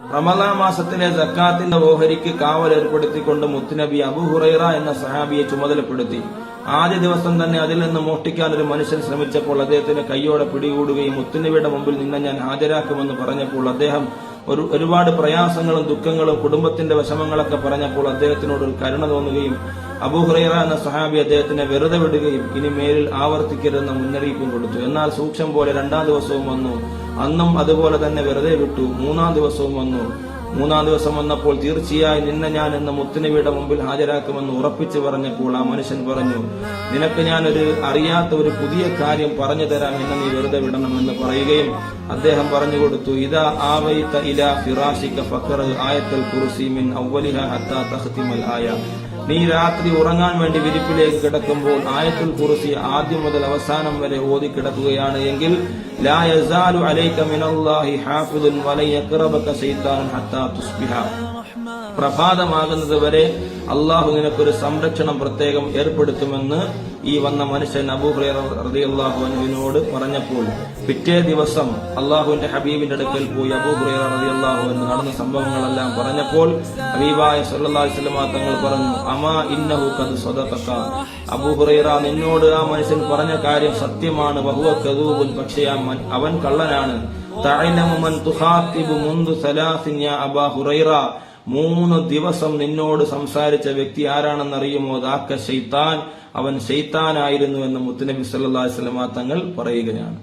റമദാ മാസത്തിലെ ജക്കാത്തിന്റെ ഓഹരിക്ക് കാവൽ ഏർപ്പെടുത്തിക്കൊണ്ട് മുത്തുനബി അബു ഹുറൈറ എന്ന സഹാബിയെ ചുമതലപ്പെടുത്തി. ആദ്യ ദിവസം തന്നെ അതിൽ നിന്ന് മോഷ്ടിക്കാൻ ഒരു മനുഷ്യൻ ശ്രമിച്ചപ്പോൾ അദ്ദേഹത്തിന് കൈയോടെ പിടികൂടുകയും മുത്തുനബിയുടെ മുമ്പിൽ നിന്ന് ഞാൻ ഹാജരാക്കുമെന്ന് പറഞ്ഞപ്പോൾ അദ്ദേഹം ഒരു ഒരുപാട് പ്രയാസങ്ങളും ദുഃഖങ്ങളും കുടുംബത്തിന്റെ വിഷമങ്ങളൊക്കെ പറഞ്ഞപ്പോൾ അദ്ദേഹത്തിനോട് ഒരു കരുണ തോന്നുകയും അബൂഹുറൈറ എന്ന സഹാബി അദ്ദേഹത്തിനെ വെറുതെ വിടുകയും ഇനി മേലിൽ ആവർത്തിക്കരുതെന്ന മുന്നറിയിപ്പും കൊടുത്തു. എന്നാൽ സൂക്ഷം പോലെ രണ്ടാം ദിവസവും വന്നു. അന്നും അതുപോലെ തന്നെ വെറുതെ വിട്ടു. മൂന്നാം ദിവസവും വന്നു. മൂന്നാം ദിവസം വന്നപ്പോൾ തീർച്ചയായും നിന്നെ ഞാൻ എന്ന മുത്തുനബിയുടെ മുമ്പിൽ ഹാജരാക്കുമെന്ന് ഉറപ്പിച്ചു പറഞ്ഞപ്പോൾ ആ മനുഷ്യൻ പറഞ്ഞു നിനക്ക് ഞാൻ ഒരു അറിയാത്ത ഒരു പുതിയ കാര്യം പറഞ്ഞു തരാം. എന്നെ നീ വെറുതെ വിടണമെന്ന് പറയുകയും അദ്ദേഹം പറഞ്ഞു കൊടുത്തു ഇതാ ആവൈത ഇല ഫിറാഷിക ഫഖർ ആയത്തൽ കുർസി മിൻ അവലിഹ ഹത്താ തഖ്തിമൽ ആയ. നീ രാത്രി ഉറങ്ങാൻ വേണ്ടി വിരിപ്പിലേക്ക് കിടക്കുമ്പോൾ ആയത്തുൽ കുറിസി ആദ്യം മുതൽ അവസാനം വരെ ഓതി കിടക്കുകയാണ് എങ്കിൽ ലാ യസാലു അലൈക മിനല്ലാഹി ഹാഫിദുൻ വല യഖറബക ശൈത്താനുൻ ഹത്താ തുസ്ബിഹ. പ്രഭാതമാകുന്നത് വരെ അള്ളാഹു നിനക്കൊരു സംരക്ഷണം പ്രത്യേകം ഏർപ്പെടുത്തുമെന്ന് ഈ വന്ന മനുഷ്യൻ അബൂഹുറൈറിയാഹു അനുവിനോട് പറഞ്ഞപ്പോൾ പിറ്റേ ദിവസം അള്ളാഹുവിന്റെ ഹബീബിന്റെ അടുക്കൽ പോയി അബൂഹുറൈറ റളിയല്ലാഹു എന്ന് നടന്ന സംഭവങ്ങളെല്ലാം പറഞ്ഞപ്പോൾ ഹബീബായ സല്ലല്ലാഹു അലൈഹി തങ്ങൾ പറഞ്ഞു അമാ ഇന്നഹു ഖദ് സദഖക അബൂഹുറൈറ നിന്നോട് ആ മനുഷ്യൻ പറഞ്ഞ കാര്യം സത്യമാണ്. വഹുവ കദൂബുൻ പക്ഷേ അവൻ കള്ളനാണ്. തഅലമു മൻ തുഖാത്തിബു മുൻദു യാ അബാ ഹുറൈറ. മൂന്ന് ദിവസം നിന്നോട് സംസാരിച്ച വ്യക്തി ആരാണെന്നറിയുമോ? ദാക്ക ഷെയ്ത്താൻ അവൻ ഷെയ്ത്താനായിരുന്നു എന്ന് മുത്തുനബി വസല്ലമ തങ്ങൾ പറയുകയാണ്.